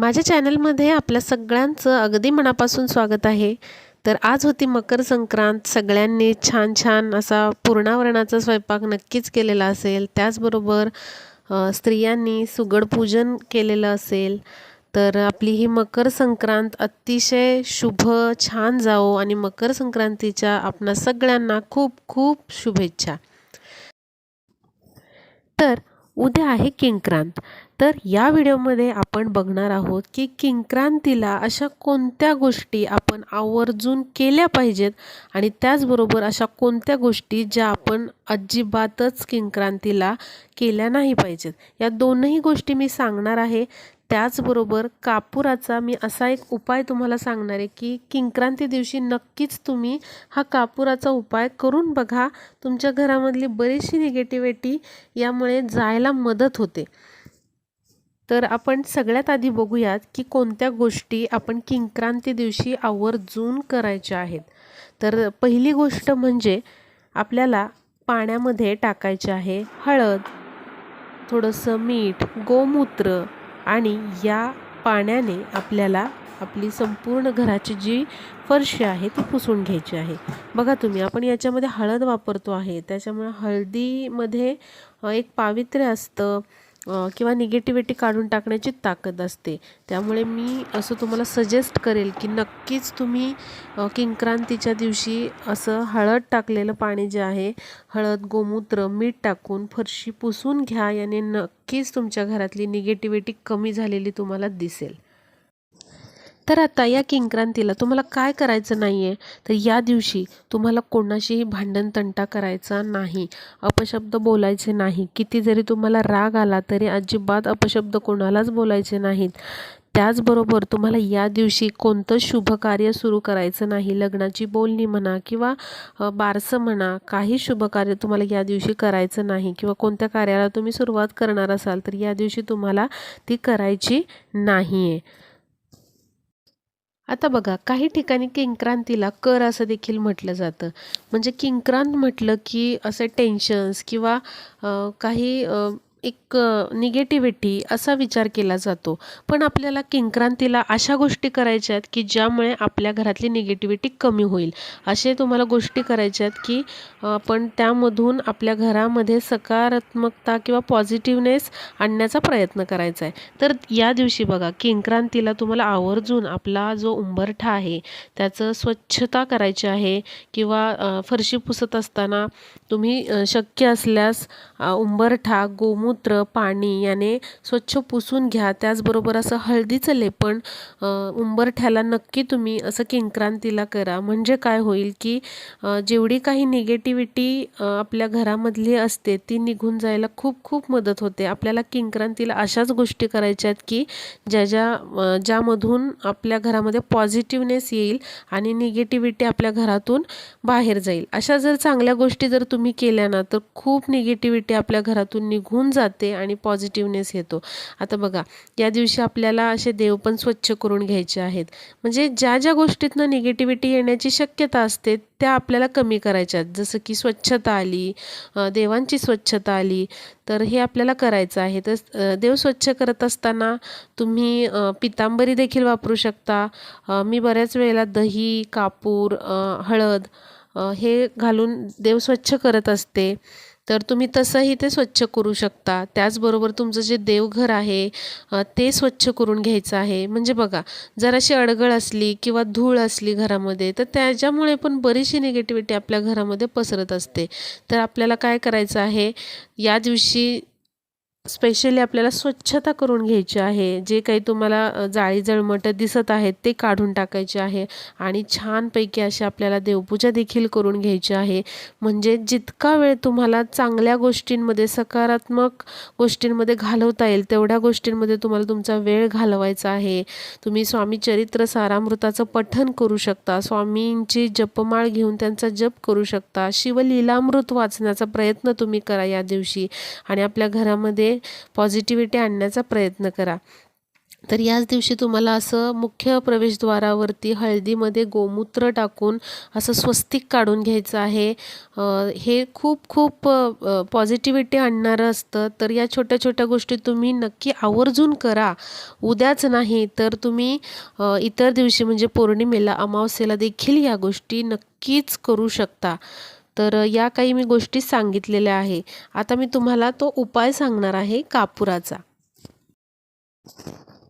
माझ्या चॅनलमध्ये आपल्या सगळ्यांचं अगदी मनापासून स्वागत आहे. तर आज होती मकर संक्रांत. सगळ्यांनी छान छान असा पूर्णावरणाचा स्वयंपाक नक्कीच केलेला असेल. त्याचबरोबर स्त्रियांनी सुगड पूजन केलेलं असेल. तर आपली ही मकर संक्रांत अतिशय शुभ छान जावो आणि मकर संक्रांतीच्या आपणा सगळ्यांना खूप खूप शुभेच्छा. तर उद्या आहे किंक्रांत. तर या व्हिडिओमध्ये आपण बघणार आहोत की किंक्रांतीला अशा कोणत्या गोष्टी आपण आवर्जून केल्या पाहिजेत आणि त्याचबरोबर अशा कोणत्या गोष्टी ज्या आपण अजिबातच किंक्रांतीला केल्या नाही पाहिजेत. या दोनही गोष्टी मी सांगणार आहे. त्याचबरोबर कापुराचा मी असा एक उपाय तुम्हाला सांगणार आहे की किंक्रांती दिवशी नक्कीच तुम्ही हा कापुराचा उपाय करून बघा. तुमच्या घरामधली बरीचशी निगेटिव्हिटी यामुळे जायला मदत होते. तर आपण सगळ्यात आधी बघूयात की कोणत्या गोष्टी आपण किंक्रांती दिवशी आवर्जून करायच्या आहेत. तर पहिली गोष्ट म्हणजे आपल्याला पाण्यामध्ये टाकायचे आहे हळद थोडंसं मीठ गोमूत्र आणि या पाण्याने आपल्याला आपली संपूर्ण घराची जी फरशी आहे ती पुसून घ्यायची आहे. बघा तुम्ही आपण याच्यामध्ये हळद वापरतो आहे. त्याच्यामुळे हळदीमध्ये एक पावित्र्य असतं. किंवा निगेटिव्हिटी काढून टाकण्याची ताकद असते. त्यामुळे मी असं तुम्हाला सजेस्ट करेल की नक्कीच तुम्ही किंक्रांतीच्या दिवशी असं हळद टाकलेलं पाणी जे आहे हळद गोमूत्र मीठ टाकून फरशी पुसून घ्या. याने नक्कीच तुमच्या घरातली निगेटिव्हिटी कमी झालेली तुम्हाला दिसेल. तर आता या किंक्रांतीला तुम्हाला काय करायचं नाही आहे तर या दिवशी तुम्हाला कोणाशीही भांडण तंटा करायचा नाही. अपशब्द बोलायचे नाही. किती जरी तुम्हाला राग आला तरी अजिबात अपशब्द कोणालाच बोलायचे नाहीत. त्याचबरोबर तुम्हाला या दिवशी कोणतं शुभ कार्य सुरू करायचं नाही लग्नाची बोलणी म्हणा किंवा बारसं म्हणा काही शुभ कार्य तुम्हाला या दिवशी करायचं नाही किंवा कोणत्या कार्याला तुम्ही सुरुवात करणार असाल तर या दिवशी तुम्हाला ती करायची नाही आहे आता बघा काही ठिकाणी किंक्रांतीला कर असं देखील म्हटलं जातं. म्हणजे किंक्रांत म्हटलं की असे टेन्शन्स किंवा काही एक निगेटिव्हिटी असा विचार केला जातो. पण आपल्याला किंक्रांतीला अशा गोष्टी करायच्या आहेत की ज्यामुळे आपल्या घरातली निगेटिव्हिटी कमी होईल. असे तुम्हाला गोष्टी करायच्या आहेत की आपण त्यामधून आपल्या घरामध्ये सकारात्मकता किंवा पॉझिटिव्हनेस आणण्याचा प्रयत्न करायचा आहे. तर या दिवशी बघा किंक्रांतीला तुम्हाला आवर्जून आपला जो उंबरठा आहे त्याचं स्वच्छता करायची आहे किंवा फरशी पुसत असताना तुम्ही शक्य असल्यास उंबरठा गोमूत्र मूत्र पाणी याने स्वच्छ पुसून घ्या. त्याचबरोबर असं हळदीचं लेपण उंबरठ्याला नक्की तुम्ही असं किंक्रांतीला करा. म्हणजे काय होईल की जेवढी काही निगेटिव्हिटी आपल्या घरामधली असते ती निघून जायला खूप खूप मदत होते. आपल्याला किंक्रांतीला अशाच गोष्टी करायच्या आहेत की ज्या ज्या ज्यामधून आपल्या घरामध्ये पॉझिटिव्हनेस येईल आणि निगेटिव्हिटी आपल्या घरातून बाहेर जाईल. अशा जर चांगल्या गोष्टी जर तुम्ही केल्या ना तर खूप निगेटिव्हिटी आपल्या घरातून निघून जाते आणि पॉझिटिव्हनेस येतो. आता बघा या दिवशी आपल्याला असे देव पण स्वच्छ करून घ्यायचे आहेत. म्हणजे ज्या ज्या गोष्टीतनं निगेटिव्हिटी येण्याची शक्यता असते त्या आपल्याला कमी करायच्या आहेत. जसं की स्वच्छता आली देवांची स्वच्छता आली तर हे आपल्याला करायचं आहे. तर देव स्वच्छ करत असताना तुम्ही पितांबरी देखील वापरू शकता. मी बऱ्याच वेळेला दही कापूर हळद हे घालून देव स्वच्छ करत असते. तर तुम्ही तसंही ते स्वच्छ करू शकता. त्याचबरोबर तुमचं जे देवघर आहे ते स्वच्छ करून घ्यायचं आहे. म्हणजे बघा जराशी अडगळ असली किंवा धूळ असली घरामध्ये तर त्याच्यामुळे पण बरीचशी निगेटिव्हिटी आपल्या घरामध्ये पसरत असते. तर आपल्याला काय करायचं आहे या दिवशी स्पेशली आपल्याला स्वच्छता करून घ्यायची आहे. जे काही तुम्हाला जाळी जळमटं दिसत आहेत ते काढून टाकायचे आहे आणि छानपैकी अशी आपल्याला देवपूजा देखील करून घ्यायची आहे. म्हणजे जितका वेळ तुम्हाला चांगल्या गोष्टींमध्ये सकारात्मक गोष्टींमध्ये घालवता येईल तेवढ्या गोष्टींमध्ये तुम्हाला तुमचा वेळ घालवायचा आहे. तुम्ही स्वामी चरित्र सारामृताचं पठन करू शकता. स्वामींची जपमाळ घेऊन त्यांचा जप करू शकता. शिवलीलामृत वाचण्याचा प्रयत्न तुम्ही करा या दिवशी. आणि आपल्या घरामध्ये पॉझिटिव्हिटी आणण्याचा प्रयत्न करा. तर याच दिवशी तुम्हाला असं मुख्य प्रवेशद्वारावरती हळदीमध्ये गोमूत्र टाकून असं स्वस्तिक काढून घ्यायचं आहे. हे खूप खूप पॉझिटिव्हिटी आणणारं असतं. तर या छोट्या छोट्या गोष्टी तुम्ही नक्की आवर्जून करा. उद्याच नाही तर तुम्ही इतर दिवशी म्हणजे पौर्णिमेला अमावस्येला देखील या गोष्टी नक्कीच करू शकता. तर या काही मी गोष्टी सांगितलेल्या आहे. आता मी तुम्हाला तो उपाय सांगणार आहे कापुराचा.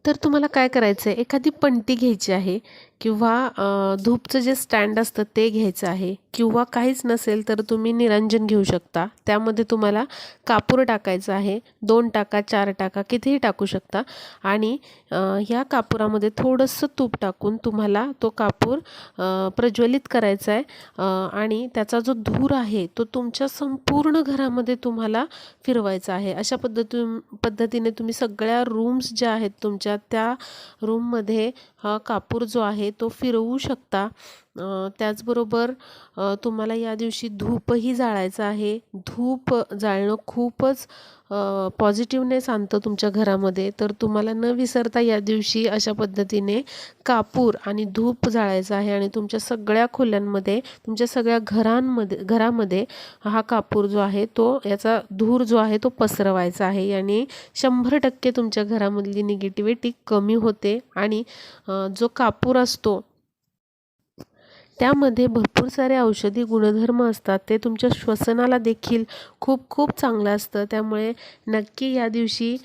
तर तुम्हाला काय करायचं आहे एखादी पंटी घ्यायची आहे. किंवा धूपचं जे स्टँड असतं ते घ्यायचं आहे. किंवा काहीच नसेल तर तुम्ही निरंजन घेऊ शकता. त्यामध्ये तुम्हाला कापूर टाकायचं आहे. दोन टाका चार टाका कितीही टाकू शकता. आणि ह्या कापुरामध्ये थोडंसं तूप टाकून तुम्हाला तो कापूर प्रज्वलित करायचा आहे. आणि त्याचा जो धूर आहे तो तुमच्या संपूर्ण घरामध्ये तुम्हाला फिरवायचा आहे. अशा पद्धती पद्धतीने तुम्ही सगळ्या रूम्स ज्या आहेत तुमच्या त्या रूममध्ये हा कापूर जो आहे तो फिरवू शकता. त्याचबरोबर तुम्हाला या दिवशी धूपही जाळायचं आहे. धूप जाळणं खूपच पॉझिटिव्हनेस आणतं तुमच्या घरामध्ये. तर तुम्हाला न विसरता या दिवशी अशा पद्धतीने कापूर आणि धूप जाळायचं आहे आणि तुमच्या सगळ्या खोल्यांमध्ये तुमच्या सगळ्या घरांमध्ये घरामध्ये हा कापूर जो आहे तो याचा धूर जो आहे तो पसरवायचा आहे याने शंभर टक्के तुमच्या घरामधली निगेटिव्हिटी कमी होते आणि जो कापूर असतो त्यामध्ये भरपूर सारे औषधी गुणधर्म असतात. ते तुमच्या श्वसनाला देखील खूप खूप चांगलं असतं. त्यामुळे नक्की या दिवशी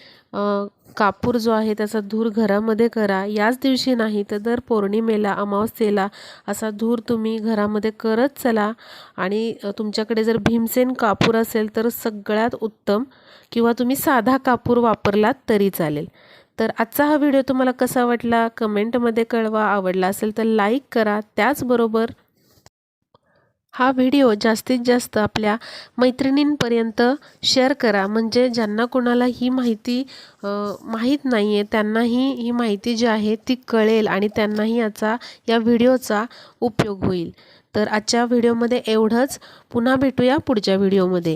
कापूर जो आहे त्याचा धूर घरामध्ये करा. याच दिवशी नाही तर दर पौर्णिमेला अमावस्येला असा धूर तुम्ही घरामध्ये करत चला. आणि तुमच्याकडे जर भीमसेन कापूर असेल तर सगळ्यात उत्तम किंवा तुम्ही साधा कापूर वापरलात तरी चालेल. तर आजचा हा व्हिडिओ तुम्हाला कसा वाटला? कमेंटमध्ये कळवा. आवडला असेल तर लाईक करा. त्याचबरोबर हा व्हिडिओ जास्तीत जास्त आपल्या मैत्रिणींपर्यंत शेअर करा. म्हणजे ज्यांना कोणाला ही माहिती माहीत नाही आहे त्यांनाही ही माहिती जी आहे ती कळेल आणि त्यांनाही याचा या व्हिडिओचा उपयोग होईल. तर आजच्या व्हिडिओमध्ये एवढंच. पुन्हा भेटूया पुढच्या व्हिडिओमध्ये.